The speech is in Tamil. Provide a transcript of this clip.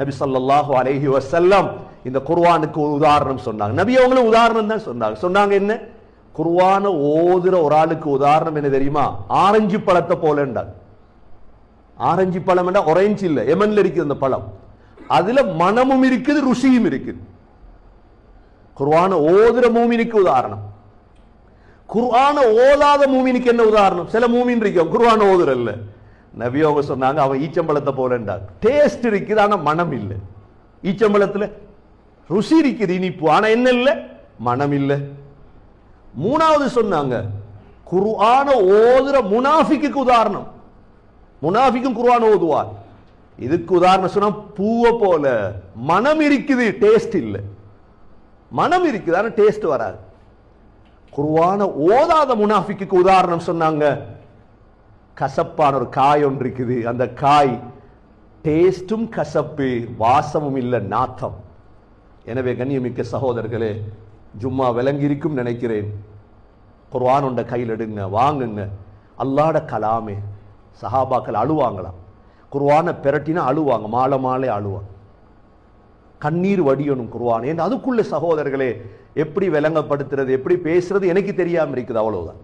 நபி ஸல்லல்லாஹு அலைஹி வசல்லம் இந்த குர்வானுக்கு ஒரு உதாரணம் சொன்னாங்க. நபி அவங்களும் உதாரணம் தான் சொன்னாங்க. சொன்னாங்க என்ன? குர்வான ஓதுற ஒரு ஆளுக்கு உதாரணம் என்ன தெரியுமா? ஆரஞ்சு பழத்தை போலண்டாங்க ஆரஞ்சு பழம் என்ற ஒரேஞ்ச் இல்ல எமன்ல இருக்குது அந்த பழம். அதுல மனமும் இருக்குது ருசியும் இருக்குது. குர்வான ஓதுற மூமினுக்கு உதாரணம். குர்ஆன ஓதாத மூமினுக்கு என்ன உதாரணம்? சில மூமின் இருக்கும் குர்ஆன இல்லை நபி அவங்க சொன்னாங்க அவன் ஈச்சம்பழத்தை போலன்றாங்க டேஸ்ட் இருக்குது ஆனால் மனம் இல்லை. ஈச்சம்பழத்துல ருசி இருக்குது இனிப்பு. ஆனா என்ன இல்லை? மனம் இல்லை. மூணாவது சொன்னாங்க குர்ஆன ஓதுற முனாஃபிக்கு உதாரணம். முனாஃபிக்கும் குருவான ஓதுவார். இதுக்கு உதாரணம் சொன்னா பூவை போல மனம் இருக்குது டேஸ்ட் இல்லை. மனம் இருக்குது ஆனால் டேஸ்ட் வராது. குருவான ஓதாத முனாஃபிக்கு உதாரணம் சொன்னாங்க கசப்பான ஒரு காய் ஒன்று இருக்குது. அந்த காய் டேஸ்ட்டும் கசப்பு வாசமும் இல்லை நாத்தம். எனவே கண்ணியமிக்க சகோதரர்களே ஜும்மா விளங்கியிருக்கும் நினைக்கிறேன். குர்வான் உண்ட கையில் எடுங்க வாங்குங்க. அல்லாட கலாமே. சஹாபாக்கள் அழுவாங்களாம். குர்வானை பிரட்டினா அழுவாங்க மாலை மாலை அழுவாங்க. கண்ணீர் வடியணும் குர்வான் ஏன் அதுக்குள்ள சகோதரர்களே எப்படி விளங்கப்படுத்துறது எப்படி பேசுறது எனக்கு தெரியாமல் இருக்குது அவ்வளவுதான்.